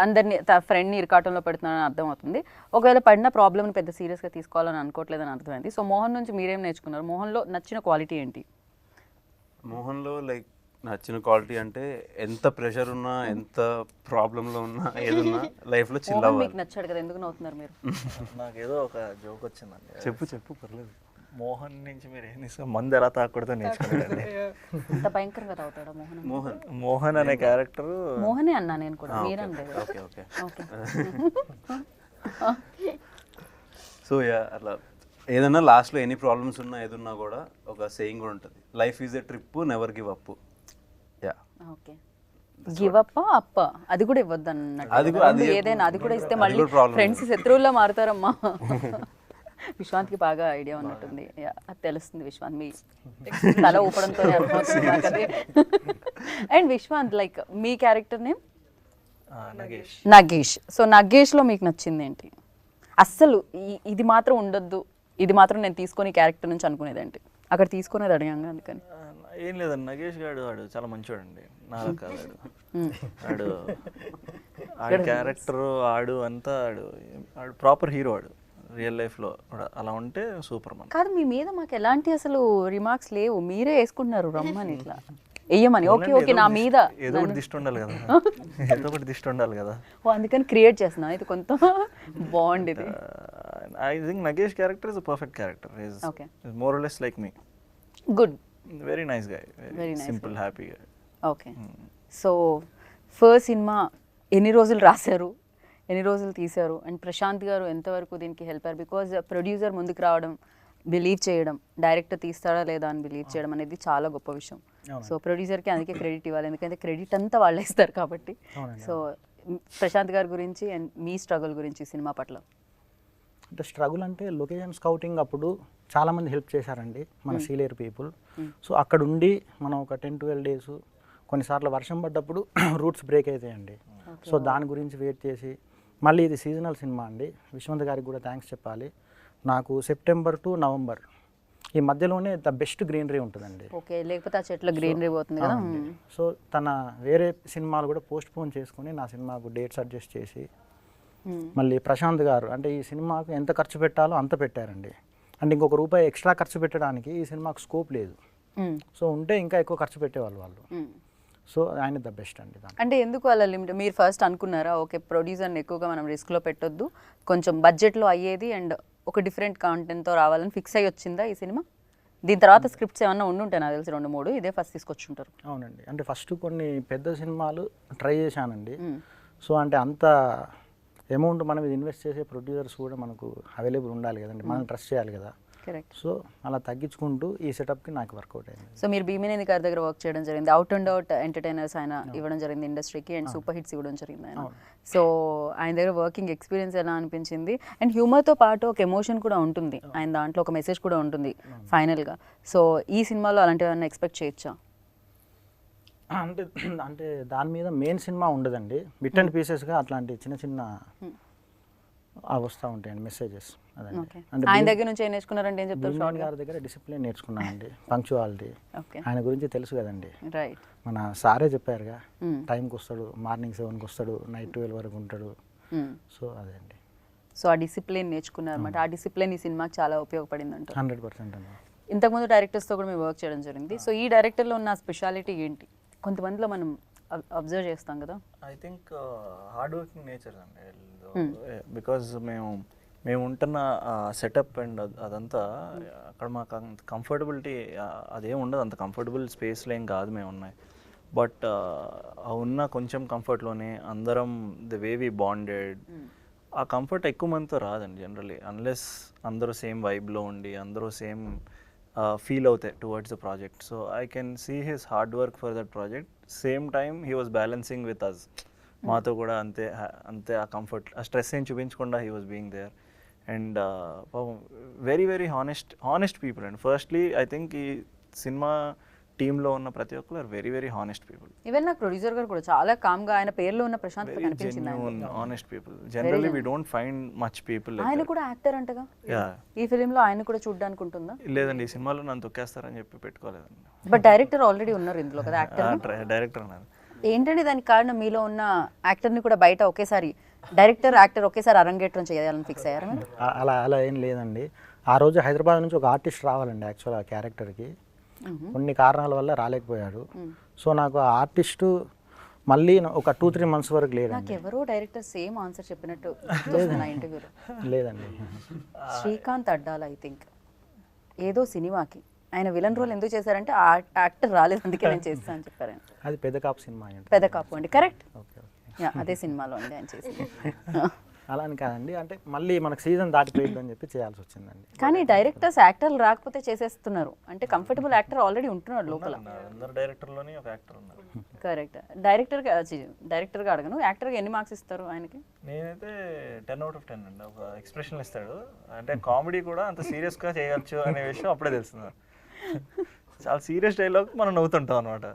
అందరిని తన ఫ్రెండ్ని ఇరకాటంలో పెడుతున్నాడని అర్థమవుతుంది. ఒకవేళ పడిన ప్రాబ్లమ్ని పెద్ద సీరియస్గా తీసుకోవాలని అనుకోవట్లేదని అర్థమైంది. సో మోహన్ నుంచి మీరేం నేర్చుకున్నారు? మోహన్లో నచ్చిన క్వాలిటీ ఏంటి?
మోహన్లో లైక్ నచ్చిన క్వాలిటీ అంటే ఎంత ప్రెషర్ ఉన్నా ఎంత ప్రాబ్లంలో ఉన్నా ఏదున్నా లైఫ్లో చిల్ అవ్వాలి.
మీకు నచ్చాడు కదా ఎందుకు నవ్వుతున్నారు మీరు?
నాకేదో ఒక జోక్ వచ్చిందండి.
చెప్పు చెప్పు పర్లేదు.
మోహన్ నుంచి మీరు ఏం తీసుకో మందు ఎలా తాకూడదో నేర్చుకున్నారండి
అంత భయంకరంగా తాగుతాడా మోహన్?
మోహన్.
మోహన్ అనే క్యారెక్టర్
మోహనే అన్నా నేను కూడా మీరంటే
okay okay
okay
so yeah అట్లా ఏదన్నా లాస్ట్లో ఎన్ని ప్రాబ్లమ్స్ ఉన్నా ఏదున్నా కూడా ఒక సేయింగ్ కూడా ఉంటుంది. Life is a trip never give up yeah
okay. Give up అప్ప? అది కూడా ఇవ్వద్దు అన్నట్టు ఏదైనా అది కూడా ఇస్తే మళ్ళీ ఫ్రెండ్స్ శత్రువుల్లో మారుతారమ్మా. విశ్వాంత్కి బాగా ఐడియా ఉన్నట్టుంది. అది తెలుస్తుంది విశ్వాంత్. మీ తల ఊపడంతో and Vishwanth like me character name
Nagesh.
Nagesh. So నగేష్లో మీకు నచ్చింది ఏంటి? అస్సలు ఈ- ఇది మాత్రం ఉండొద్దు. ఇది మాత్రం నేను తీసుకొని క్యారెక్టర్ నుంచి అనుకునేది ఏంటి? అక్కడ తీసుకునేది అడిగాங்க అందుకని.
ఏం లేదండి. నగేష్ గాడు వాడు చాలా మంచివాడండి నాలా కాదు ఆడు ఆడు క్యారెక్టర్ ఆడు అంతా ఆడు ఆడు ప్రాపర్ హీరో ఆడు రియల్ లైఫ్లో అలా ఉంటే సూపర్ మన
కాదు మీ మీద మాకు ఎలాంటి అసలు రిమార్క్స్ లేవు. మీరే వేసుకుంటున్నారు రమ్మని ఇట్లా. వెయ్యమని ఓకే ఓకే నా మీద.
ఏదో ఒకటి దిష్టి ఉండాలి కదా. ఏదో ఒకటి దిష్టి ఉండాలి కదా.
ఓ అందుకని క్రియేట్ చేస్తున్నా. ఇది కొంత బాగుండేది
I think Nagesh character is perfect character
Okay.
More less like me
good
very nice guy very simple happy
okay so first cinema ఎన్ని రోజులు రాశారు? ఎన్ని రోజులు తీశారు? అండ్ ప్రశాంత్ గారు ఎంతవరకు దీనికి హెల్ప్ అయ్యారు? బికాజ్ ప్రొడ్యూసర్ ముందుకు రావడం బిలీవ్ చేయడం డైరెక్టర్ తీస్తాడా లేదా అని బిలీవ్ చేయడం అనేది చాలా గొప్ప విషయం. సో ప్రొడ్యూసర్కి అందుకే క్రెడిట్ ఇవ్వాలి. ఎందుకంటే క్రెడిట్ అంతా వాళ్ళే ఇస్తారు కాబట్టి. సో ప్రశాంత్ గారి గురించి అండ్ మీ స్ట్రగుల్ గురించి సినిమా పట్ల.
అంటే స్ట్రగుల్ అంటే లొకేషన్ స్కౌటింగ్ అప్పుడు చాలామంది హెల్ప్ చేశారండి మన సీనియర్ పీపుల్. సో అక్కడ ఉండి మనం ఒక టెన్ ట్వెల్వ్ డేస్ కొన్నిసార్లు వర్షం పడ్డప్పుడు రూట్స్ బ్రేక్ అవుతాయండి సో దాని గురించి వెయిట్ చేసి మళ్ళీ ఇది సీజనల్ సినిమా అండి. విశ్వంత్ గారికి కూడా థ్యాంక్స్ చెప్పాలి. నాకు సెప్టెంబర్ టు నవంబర్ ఈ మధ్యలోనే ద బెస్ట్ గ్రీనరీ ఉంటుందండి.
ఓకే లేకపోతే ఆ చెట్ల గ్రీనరీ పోతుంది కదా.
సో తన వేరే సినిమాలు కూడా పోస్ట్ పోన్ చేసుకుని నా సినిమాకు డేట్స్ అడ్జస్ట్ చేసి. మళ్ళీ ప్రశాంత్ గారు. అంటే ఈ సినిమాకు ఎంత ఖర్చు పెట్టాలో అంత పెట్టారండి. అంటే ఇంకొక రూపాయి ఎక్స్ట్రా ఖర్చు పెట్టడానికి ఈ సినిమాకు స్కోప్ లేదు.
Hmm.
సో ఉంటే ఇంకా ఎక్కువ ఖర్చు పెట్టేవాళ్ళు వాళ్ళు.
Hmm.
సో ఆయన ద బెస్ట్ అండి
అంటే ఎందుకు అలా లిమిట్? మీరు ఫస్ట్ అనుకున్నారా ఓకే ప్రొడ్యూసర్ని ఎక్కువగా మనం రిస్క్లో పెట్టొద్దు కొంచెం బడ్జెట్లో అయ్యేది అండ్ ఒక డిఫరెంట్ కాంటెంట్తో రావాలని ఫిక్స్ అయ్యి వచ్చిందా ఈ సినిమా? దీని తర్వాత స్క్రిప్ట్స్ ఏమన్నా ఉండుంటాయి నాకు తెలిసి రెండు మూడు ఇదే ఫస్ట్ తీసుకొచ్చుంటారు.
అవునండి. అంటే ఫస్ట్ కొన్ని పెద్ద సినిమాలు ట్రై చేశానండి.
Hmm.
సో అంటే అంత అమౌంట్ మనం ఇది ఇన్వెస్ట్ చేసే ప్రొడ్యూసర్స్ కూడా మనకు అవైలబుల్ ఉండాలి కదండి. మనం ట్రస్ట్ చేయాలి కదా.
కరెక్ట్.
సో అలా తగ్గించుకుంటూ ఈ సెటప్కి నాకు వర్కౌట్ అయింది.
సో మీరు భీమినేని గారి దగ్గర వర్క్ చేయడం జరిగింది. అవుట్ అండ్ అవుట్ ఎంటర్టైనర్స్ ఆయన ఇవ్వడం జరిగింది ఇండస్ట్రీకి అండ్ సూపర్ హిట్స్ ఇవ్వడం జరిగింది ఆయన. సో ఆయన దగ్గర వర్కింగ్ ఎక్స్పీరియన్స్ ఎలా అనిపించింది? అండ్ హ్యూమర్తో పాటు ఒక ఎమోషన్ కూడా ఉంటుంది. ఆయన దాంట్లో ఒక మెసేజ్ కూడా ఉంటుంది ఫైనల్గా. సో ఈ సినిమాలో అలాంటివి ఎక్స్పెక్ట్ చేయొచ్చా?
అంటే అంటే దాని మీద మెయిన్ సినిమా ఉండదండి. బిట్ అండ్ పీసెస్గా అట్లాంటి చిన్న చిన్న వస్తూ ఉంటాయండి మెసేజెస్ అంటే
ఆయన దగ్గర నుంచి ఏం నేర్చుకున్నారంటే ఏం చెప్తారు
భీమన్ గారి దగ్గర డిసిప్లిన్ నేర్చుకున్నానండి. పంక్చువాలిటీ ఆయన గురించి తెలుసు కదండి.
రైట్
మన సారే చెప్పారుగా. టైంకి వస్తాడు మార్నింగ్ సెవెన్కి వస్తాడు నైట్ ట్వెల్వ్ వరకు ఉంటాడు. సో అదే అండి.
సో ఆ డిసిప్లిన్ నేర్చుకున్నారు అనమాట ఆ డిసిప్లిన్ ఈ సినిమాకి చాలా ఉపయోగపడింది అంట
హండ్రెడ్ పర్సెంట్ అండి.
ఇంతకుముందు డైరెక్టర్స్తో కూడా మేము వర్క్ చేయడం జరిగింది. సో ఈ డైరెక్టర్లో ఉన్న స్పెషాలిటీ ఏంటి? కొంతమందిలో మనం అబ్జర్వ్ చేస్తాం కదా.
I think hard working nature అండి. బికాజ్ మేము మేము ఉంటున్న సెటప్ అండ్ అదంతా అక్కడ మాకు అంత కంఫర్టబిలిటీ అదేం ఉండదు. అంత కంఫర్టబుల్ స్పేస్లో ఏం కాదు మేము ఉన్నాయి. బట్ ఉన్న కొంచెం కంఫర్ట్లోనే అందరం ద వే వి బాండెడ్ ఆ కంఫర్ట్ ఎక్కువ మందితో రాదండి జనరలీ అన్లెస్ అందరూ సేమ్ వైబ్లో ఉండి అందరూ సేమ్ ఫీల్ అవుతాయి towards the project so I can see his hard work for that project same time he was balancing with us మాతో కూడా అంతే అంతే ఆ కంఫర్ట్ ఆ స్ట్రెస్ ఏం చూపించకుండా he was being there and పాపం very very honest honest people and firstly I think ఈ సినిమా టీంలో ఉన్న ప్రతి ఒక్కరు are very very honest people
even నాకు ప్రొడ్యూసర్ గారు కూడా చాలా కామ్గా ఆయన పేరులో ఉన్న ప్రశాంతత
వెరీ
కనిపించింది.
Honest people generally we don't find much people
ఆయన కూడా యాక్టర్ అంటగా?
యా
ఈ ఫిలింలో ఆయన కూడా చూడ్డానికి ఉంటుందా
లేదండి ఈ సినిమాలో నన్ను తొక్కేస్తారని చెప్పి పెట్టుకోలేదండి.
బట్ డైరెక్టర్ ఆల్రెడీ ఉన్నారు ఇందులో కదా యాక్టర్
డైరెక్టర్ అన్నారు
ఏంటంటే దానికి కారణం? మీలో ఉన్న యాక్టర్ని కూడా బయట ఒకేసారి డైరెక్టర్ యాక్టర్ ఒకేసారి అరంగేట్రం చేయాలని ఫిక్స్ అయ్యారా
అలా అలా ఏం లేదండి. ఆ రోజు హైదరాబాద్ నుంచి ఒక ఆర్టిస్ట్ రావాలండి యాక్చువల్ ఆ క్యారెక్టర్కి కొన్ని కారణాల వల్ల రాలేకపోయాడు. సో నాకు ఆ ఆర్టిస్టు మళ్ళీ ఒక టూ త్రీ మంత్స్ వరకు లేదండి
ఎవరో డైరెక్టర్ సేమ్ ఆన్సర్ చెప్పినట్టు ఇంటర్వ్యూలో.
లేదండి.
శ్రీకాంత్ అడ్డాల ఐ థింక్ ఏదో సినిమాకి. ఆయన విలన్ రోల్ ఎందుకు చేశారంటే ఆ యాక్టర్ రాలేదు అందుకే నేను చేస్తాను అని చెప్పారు.
అది పెద్ద కాపు సినిమా
పెద్ద కాపు అండి కరెక్ట్.
Okay okay.
యా అదే సినిమాలో అండి ఆయన చేసింది.
అలా అని కాదండి. అంటే మళ్ళీ మనకు సీజన్ దాటిపోయిందని చెప్పి చేయాల్సి వచ్చిందండి.
కానీ డైరెక్టర్స్ యాక్టర్లు రాకపోతే చేసేస్తున్నారు. అంటే కంఫర్టబుల్ యాక్టర్ ఆల్రెడీ ఉంటున్నాడు లోపల.
అందరు డైరెక్టర్లోనే ఒక యాక్టర్ ఉన్నారు.
కరెక్ట్. డైరెక్టర్గా డైరెక్టర్గా అడగను. యాక్టర్గా ఎన్ని మార్క్స్ ఇస్తారు ఆయనకి?
నేనైతే టెన్ అవుట్ ఆఫ్ టెన్ అండి. ఒక ఎక్స్ప్రెషన్ ఇస్తాడు. అంటే కామెడీ కూడా అంత సీరియస్గా చేయొచ్చు అనే విషయం అప్పుడే తెలుస్తుంది చాలా సీరియస్ డైలాగ్ మనం నవ్వుతుంటాం అనమాట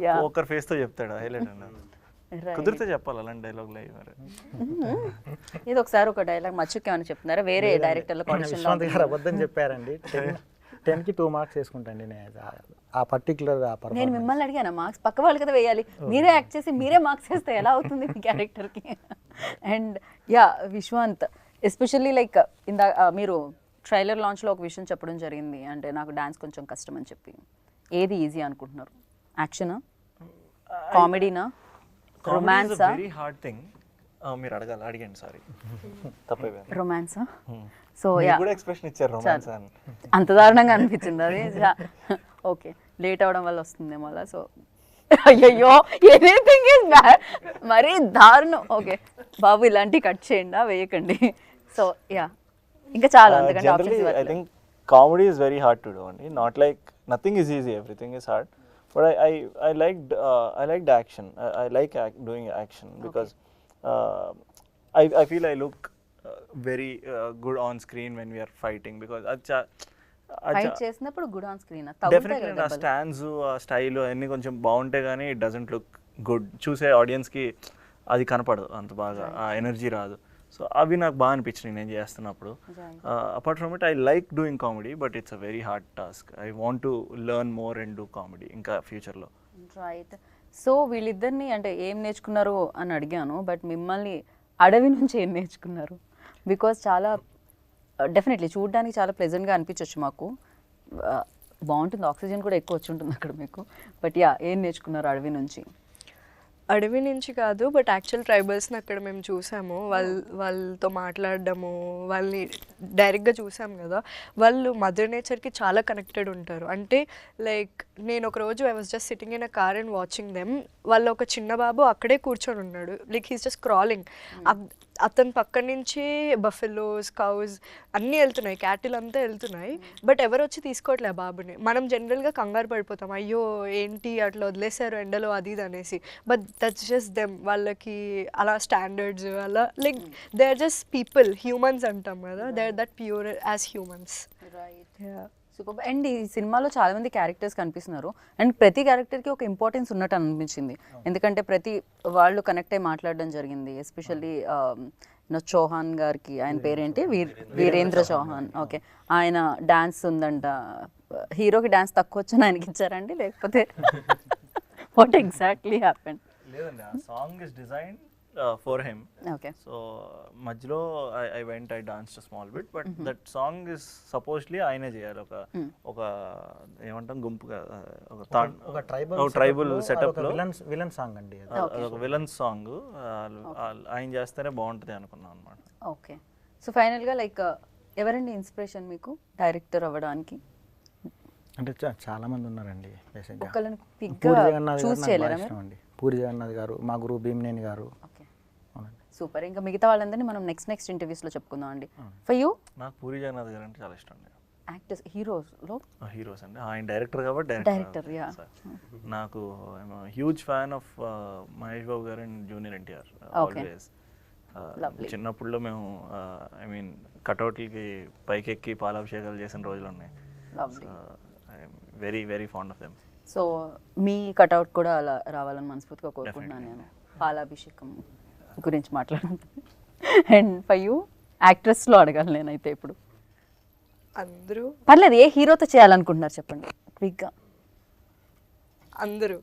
యా.
ఒకరి ఫేస్తో చెప్తాడు హైలైట్ అండి
Right.
కుదిరితే చెప్పాలి అలాంటి డైలాగ్ లైవ్ మరి.
ఇది ఒకసారి ఒక డైలాగ్ మచ్చుకేమని చెప్తున్నారా? వేరే డైరెక్టర్ల
విశ్వాంత్ గారు అబద్ధం చెప్పారండి. టెన్ టెన్కి టూ మార్క్స్ వేసుకుంటాండి నేను. ఆ- ఆ పర్టికులర్ ఆ
నేను మిమ్మల్ని అడిగాను? మార్క్స్ పక్క వాళ్ళు కదా వేయాలి. మీరే యాక్ట్ చేసి మీరే మార్క్స్ వేస్తే ఎలా అవుతుంది మీ క్యారెక్టర్కి and yeah Viswanth especially like ఇందా మీరు ట్రైలర్ లాంచ్లో ఒక విషయం చెప్పడం జరిగింది. అంటే నాకు డాన్స్ కొంచెం కష్టం అని చెప్పి. ఏది ఈజీ అనుకుంటున్నారు? యాక్షనా కామెడీనా రొమాన్సా
వెరీ హార్డ్ థింగ్ మీరు అడగాలి అడిగండి సారీ తప్పైపోయింది.
రొమాన్సా సో యా
కూడా ఎక్స్ప్రెషన్ ఇచ్చారు రొమాన్స్ అని.
అంత దారుణంగా అనిపించింది అది. ఓకే లేట్ అవడం వల్ల వస్తుందేమో అలా. సో అయ్యయ్యో ఎనీథింగ్ ఇస్ బ్యాడ్ మరీ దారుణం. ఓకే బాబు ఇలాంటివి కట్ చేయండి వేయకండి. సో యా ఇంకా చాలా options
I think comedy is very hard to do అండి not like nothing is easy everything is hard but I I I like I like the action I like doing action because I I feel I look very good on screen when we're fighting because అది చా- అది
ఫైట్
చా-
చేసినప్పుడు good on screen
definitely ఆ stunts ఆ style అన్నీ కొంచెం బాగుంటే కానీ ఇట్ డజంట్ లుక్ గుడ్ చూసే ఆడియన్స్కి అది కనపడదు అంత బాగా. ఆ ఎనర్జీ రాదు. సో అవి నాకు బాగా అనిపించినాయి నేను చేస్తున్నప్పుడు. Apart from it I like doing comedy but it's a very hard task I want to learn more and do comedy ఇంకా ఫ్యూచర్లో
రైట్ సో వీళ్ళిద్దరిని అంటే ఏం నేర్చుకున్నారు అని అడిగాను బట్ మిమ్మల్ని అడవి నుంచి ఏం నేర్చుకున్నారు? బికాస్ చాలా డెఫినెట్లీ చూడడానికి చాలా ప్లెజెంట్గా అనిపించవచ్చు మాకు. Uh, బాగుంటుంది ఆక్సిజన్ కూడా ఎక్కువ వచ్చి ఉంటుంది అక్కడ మీకు. బట్ యా ఏం నేర్చుకున్నారు అడవి నుంచి?
అడవి నుంచి కాదు బట్ యాక్చువల్ ట్రైబల్స్ని అక్కడ మేము చూసాము. వాళ్ళ వాళ్ళతో మాట్లాడడము వాళ్ళని డైరెక్ట్గా చూసాం కదా. వాళ్ళు మదర్ నేచర్కి చాలా కనెక్టెడ్ ఉంటారు. అంటే లైక్ నేను ఒక రోజు I was just sitting in a car and watching them వాళ్ళ ఒక చిన్న బాబు అక్కడే కూర్చొని ఉన్నాడు. లైక్ హీస్ జస్ట్ క్రాలింగ్ అతని పక్క నుంచి బఫెలోస్ కౌస్ అన్నీ వెళ్తున్నాయి. క్యాటిల్ అంతా వెళ్తున్నాయి. బట్ ఎవరు వచ్చి తీసుకోవట్లే బాబుని. మనం జనరల్గా కంగారు పడిపోతాం. అయ్యో ఏంటి అట్లా వదిలేశారు ఎండలో అది ఇది అనేసి. But that's just them. వాళ్ళకి అలా స్టాండర్డ్స్ అలా like they are just people humans అంటాం కదా. They are that pure as humans.
Super and ఈ సినిమాలో చాలా మంది క్యారెక్టర్స్ కనిపిస్తున్నారు. అండ్ ప్రతి క్యారెక్టర్కి ఒక ఇంపార్టెన్స్ ఉన్నట్టు అనిపించింది. ఎందుకంటే ప్రతి వాళ్ళు కనెక్ట్ అయ్యి మాట్లాడడం జరిగింది. ఎస్పెషల్లీ చౌహాన్ గారికి ఆయన పేరేంటి? వీర్ వీరేంద్ర చౌహాన్. ఓకే. ఆయన డాన్స్ ఉందంట. హీరోకి డాన్స్ తక్కువ వచ్చని ఆయనకి ఇచ్చారండి? లేకపోతే వాట్ ఎగ్జాక్ట్లీ హ్యాపెన్
లేదండి. Song is design for him
okay
so మధ్యలో I went I dance small bit but that song is supposedly ఆయనే చేయాలి. ఒక ఒక ఏమంటాం గుంపుగా ఒక తాన్-
ఒక ట్రైబల్
ఒక ట్రైబల్ సెటప్
విలన్ సాంగ్ అండి.
అదొక విలన్ సాంగ్ ఆయన చేస్తేనే బాగుంటుంది అనుకున్నాం అనమాట
ఓకే సో ఫైనల్గా లైక్ ఎవరండి ఇన్స్పిరేషన్ మీకు? డైరెక్టర్ అవ్వడానికి?
అంటే చా- చాలా మంది ఉన్నారండి పూరి జగన్నాథ్ గారు పూరి జగన్నాథ్ గారు మా గురువు భీమనేని గారు.
సూపర్. ఇంకా మిగతా వాళ్ళందరినీ మనం నెక్స్ట్ నెక్స్ట్ ఇంటర్వ్యూస్లో చెప్పుకుందాం అండి. ఫర్ యూ
నాకు పూరి జగన్నాథ్ గారు అంటే చాలా ఇష్టం అండి.
యాక్టర్స్ హీరోస్లో
హీరోస్ అండి. ఆయన డైరెక్టర్ కాబట్టి
Director, yeah.
నాకు huge fan of Mahesh Babu గారు అండ్ జూనియర్ ఎన్టీఆర్. ఆల్వేస్ చిన్నప్పుడులో మేము ఐ మీన్ కటౌట్లకి పైకెక్కి పాలాభిషేకాలు చేసిన రోజులు ఉన్నాయి. Very very fond of them
so me cutout కూడా అలా రావాలని మనస్ఫూర్తిగా కోరుకుంటున్నాను నేను. పాలాభిషేకం గురించి మాట్లాడాను అండ్ ఫర్ యూ యాక్ట్రెస్లో అడగాలి నేనైతే ఇప్పుడు.
అందరూ
పర్లేదు ఏ హీరోతో చేయాలనుకుంటున్నారు చెప్పండి క్విక్గా
అందరూ.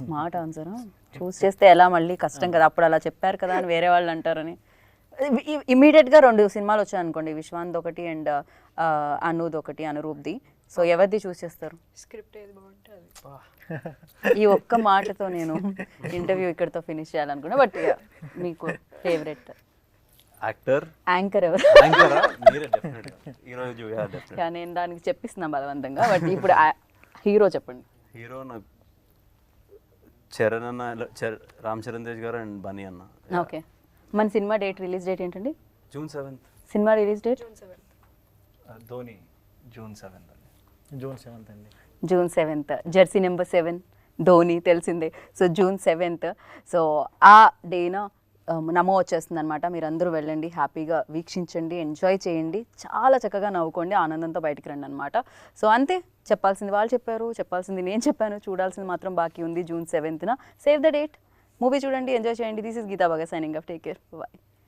స్మార్ట్ ఆన్సర్ చూస్ చేస్తే ఎలా మళ్ళీ కష్టం కదా అప్పుడు అలా చెప్పారు కదా అని వేరే వాళ్ళు అంటారని. ఇమీడియట్గా రెండు సినిమాలు వచ్చాయి అనుకోండి విశ్వాంత్ ఒకటి అండ్ అనూద్ ఒకటి అనురూప్ది సో ఎవరిది చూస్ చేస్తారు?
స్క్రిప్ట్ ఏది బాగుంటే అది
ఈ ఒక్క మాటతో నేను ఇంటర్వ్యూ ఇక్కడితో ఫినిష్ చేయాలనుకున్నా బట్ మీకు ఫేవరెట్
యాక్టర్?
యాంకర్ ఎవరు? నేను దానికి చెప్పిస్తున్నా బలవంతంగా బట్ ఇప్పుడు హీరో చెప్పండి.
హీరో నాకు చరణ్ అన్న రామ్ చరణ్ తేజ్ గారు అండ్ బనీ అన్న.
ఓకే. మన సినిమా డేట్ రిలీజ్ డేట్ ఏంటండి?
June seventh.
Cinema release date?
Dhoni June seventh.
June seventh అండి.
June seventh. Jersey number seven. Dhoni తెలిసిందే. So June seventh. సో ఆ డేన నమో వచ్చేస్తుంది అనమాట మీరందరూ వెళ్ళండి హ్యాపీగా వీక్షించండి ఎంజాయ్ చేయండి. చాలా చక్కగా నవ్వుకోండి ఆనందంతో బయటికి రండి అనమాట సో అంతే. చెప్పాల్సింది వాళ్ళు చెప్పారు చెప్పాల్సింది నేను చెప్పాను. చూడాల్సింది మాత్రం బాకీ ఉంది June సెవెంత్న. Save the date. Movie చూడండి ఎంజాయ్ చేయండి. దిస్ ఇస్ గీతా బాగా signing off take care bye